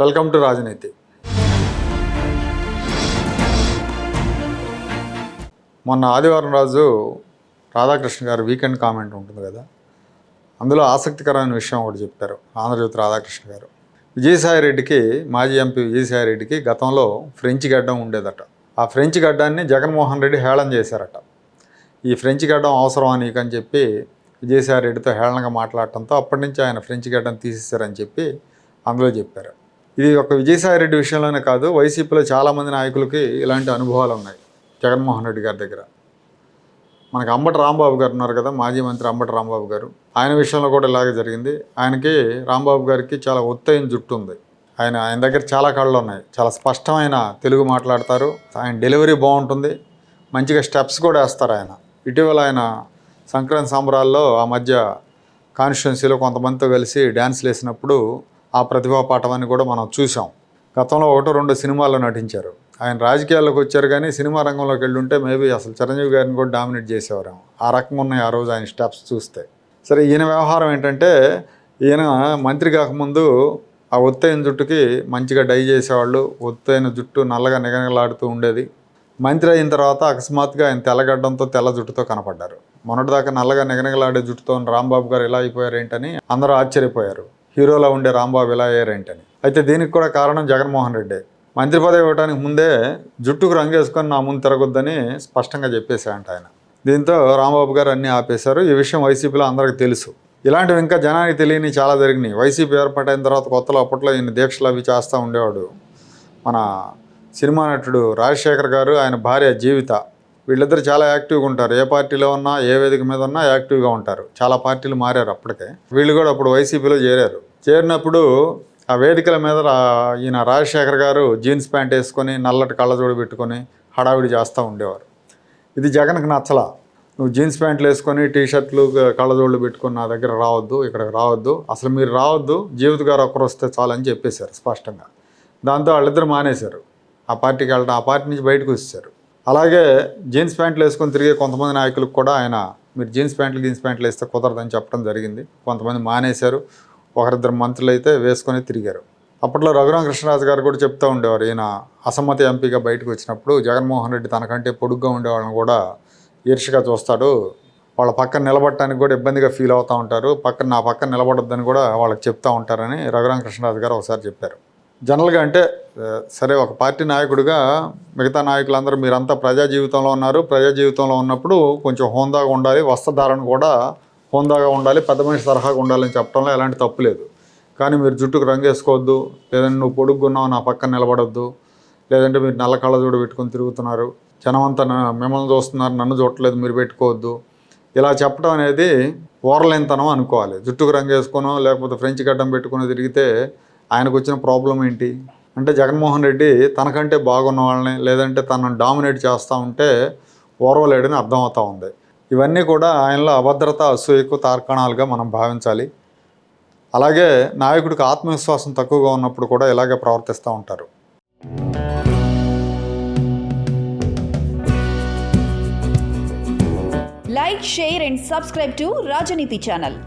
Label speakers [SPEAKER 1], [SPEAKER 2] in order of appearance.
[SPEAKER 1] Welcome to రాజనీతి. మొన్న ఆదివారం రాజు రాధాకృష్ణ గారు వీకెండ్ కామెంట్ ఉంటుంది కదా? అందులో ఆసక్తికరమైన విషయం ఒకటి చెప్పారు ఆంధ్రజ్యోతి రాధాకృష్ణ గారు. విజయసాయి రెడ్డికి మాజీ ఎంపీ విజయసాయి రెడ్డికి గతంలో ఫ్రెంచ్ గడ్డం ఉండేదట. ఆ ఫ్రెంచ్ గడ్డాన్ని జగన్మోహన్ రెడ్డి హేళన చేశారట. ఈ ఫ్రెంచ్ గడ్డం అవసరం అని చెప్పి విజయసాయి రెడ్డితో హేళనగా మాట్లాడటంతో అప్పటి నుంచి ఆయన ఫ్రెంచ్ గడ్డం తీసేశారని చెప్పి అందులో చెప్పారు. ఇది ఒక విజయసాయి రెడ్డి విషయంలోనే కాదు వైసీపీలో చాలామంది నాయకులకి ఇలాంటి అనుభవాలు ఉన్నాయి జగన్మోహన్ రెడ్డి గారి దగ్గర. మనకి అంబటి రాంబాబు గారు ఉన్నారు కదా మాజీ మంత్రి అంబటి రాంబాబు గారు. ఆయన విషయంలో కూడా ఇలాగే జరిగింది. ఆయనకి రాంబాబు గారికి చాలా ఒత్తైన జుట్టు ఉంది ఆయన ఆయన దగ్గర చాలా కళ్ళు ఉన్నాయి. చాలా స్పష్టమైన తెలుగు మాట్లాడతారు. ఆయన డెలివరీ బాగుంటుంది. మంచిగా స్టెప్స్ కూడా వేస్తారు ఆయన. ఇటీవల ఆయన సంక్రాంతి సంబరాల్లో ఆ మధ్య కాన్స్టిట్యున్సీలో కొంతమందితో కలిసి డ్యాన్స్లు వేసినప్పుడు ఆ ప్రతిభా పాఠవాన్ని కూడా మనం చూసాం గతంలో ఒకటో రెండు సినిమాల్లో నటించారు. ఆయన రాజకీయాల్లోకి వచ్చారు కానీ సినిమా రంగంలోకి వెళ్ళుంటే మేబీ అసలు చిరంజీవి గారిని కూడా డామినేట్ చేసేవారేమో ఆ రకంగా ఉన్నాయి ఆ రోజు ఆయన స్టెప్స్ చూస్తే. సరే ఈయన వ్యవహారం ఏంటంటే ఈయన మంత్రి కాకముందు ఆ ఒత్తైన జుట్టుకి మంచిగా డై చేసేవాళ్ళు. ఒత్తైన జుట్టు నల్లగా నిగనగలాడుతూ ఉండేది. మంత్రి అయిన తర్వాత అకస్మాత్తుగా ఆయన తెల్లగడ్డంతో తెల్ల జుట్టుతో కనపడ్డారు. మొన్నటిదాకా నల్లగా నిగనగలాడే జుట్టుతో రాంబాబు గారు ఇలా అయిపోయారు ఏంటని అందరూ ఆశ్చర్యపోయారు. హీరోలా ఉండే రాంబాబు ఇలా అయ్యారేంటని. అయితే దీనికి కూడా కారణం జగన్మోహన్ రెడ్డి. మంత్రి పదవి ఇవ్వడానికి ముందే జుట్టుకు రంగు వేసుకొని నా ముందు తిరగొద్దని స్పష్టంగా చెప్పేశారంట ఆయన. దీంతో రాంబాబు గారు అన్నీ ఆపేశారు. ఈ విషయం వైసీపీలో అందరికీ తెలుసు. ఇలాంటివి ఇంకా జనానికి తెలియని చాలా జరిగినాయి. వైసీపీ ఏర్పాటైన తర్వాత కొత్తలో అప్పట్లో ఈయన దీక్షలు అవి చేస్తూ ఉండేవాడు. మన సినిమా నటుడు రాజశేఖర్ గారు ఆయన భార్య జీవిత. వీళ్ళిద్దరు చాలా యాక్టివ్గా ఉంటారు. ఏ పార్టీలో ఉన్నా ఏ వేదిక మీద ఉన్నా యాక్టివ్గా ఉంటారు. చాలా పార్టీలు మారారు అప్పటికే. వీళ్ళు కూడా అప్పుడు వైసీపీలో చేరారు. చేరినప్పుడు ఆ వేదికల మీద ఈయన రాజశేఖర్ గారు జీన్స్ ప్యాంట్ వేసుకొని నల్లటి కళ్ళజోడు పెట్టుకొని హడావిడి చేస్తూ ఉండేవారు. ఇది జగన్కి నచ్చలా. నువ్వు జీన్స్ ప్యాంట్లు వేసుకొని టీ షర్ట్లు కళ్ళజోళ్ళు పెట్టుకొని నా దగ్గర రావద్దు ఇక్కడికి రావద్దు. అసలు మీరు రావద్దు జీవిత గారు ఒక్కరు వస్తే చాలని చెప్పేశారు స్పష్టంగా. దాంతో వాళ్ళిద్దరు మానేశారు. ఆ పార్టీకి వెళ్ళడం ఆ పార్టీ నుంచి బయటకు వచ్చేసారు అలాగే జీన్స్ ప్యాంట్లు వేసుకొని తిరిగే కొంతమంది నాయకులకు కూడా ఆయన మీరు జీన్స్ ప్యాంట్లు జీన్స్ ప్యాంట్లు వేస్తే కుదరదని చెప్పడం జరిగింది. కొంతమంది మానేశారు. ఒకరిద్దరు మంత్రులు అయితే వేసుకొని తిరిగారు. అప్పట్లో రఘురామ కృష్ణరాజు గారు కూడా చెప్తూ ఉండేవారు. ఈయన అసమ్మతి ఎంపీగా బయటకు వచ్చినప్పుడు జగన్మోహన్ రెడ్డి తనకంటే పొడుగ్గా ఉండేవాళ్ళని కూడా ఈర్షగా చూస్తాడు. వాళ్ళ పక్కన నిలబడటానికి కూడా ఇబ్బందిగా ఫీల్ అవుతూ ఉంటారు. పక్కన నా పక్కన నిలబడొద్దని కూడా వాళ్ళకి చెప్తూ ఉంటారని రఘురామ కృష్ణరాజు గారు ఒకసారి చెప్పారు. జనరల్గా అంటే సరే ఒక పార్టీ నాయకుడిగా మిగతా నాయకులందరూ మీరంతా ప్రజా జీవితంలో ఉన్నారు. ప్రజా జీవితంలో ఉన్నప్పుడు కొంచెం హోందాగా ఉండాలి వస్త్రధారణ కూడా హోందాగా ఉండాలి పెద్ద మనిషి తరహాగా ఉండాలని చెప్పడంలో ఎలాంటి తప్పు లేదు. కానీ మీరు జుట్టుకు రంగు వేసుకోవద్దు లేదంటే నువ్వు పొడుగున్నావు నా పక్కన నిలబడొద్దు లేదంటే మీరు నల్ల కళ్ళజోడు పెట్టుకొని తిరుగుతున్నారు. జనం అంతా మిమ్మల్ని చూస్తున్నారు నన్ను చూడట్లేదు మీరు పెట్టుకోవద్దు. ఇలా చెప్పడం అనేది ఓరలేనితనం అనుకోవాలి. జుట్టుకు రంగు వేసుకోనో లేకపోతే ఫ్రెంచ్ గడ్డం పెట్టుకుని తిరిగితే ఆయనకు వచ్చిన ప్రాబ్లం ఏంటి? అంటే జగన్మోహన్ రెడ్డి తనకంటే బాగున్న వాళ్ళని లేదంటే తనను డామినేట్ చేస్తూ ఉంటే ఓర్వలేడని అర్థమవుతూ ఉంది. ఇవన్నీ కూడా ఆయనలో అభద్రత అసూయకు తార్కాణాలుగా మనం భావించాలి. అలాగే నాయకుడికి ఆత్మవిశ్వాసం తక్కువగా ఉన్నప్పుడు కూడా ఇలాగే ప్రవర్తిస్తూ ఉంటారు.
[SPEAKER 2] Like share and subscribe to Rajaneeti channel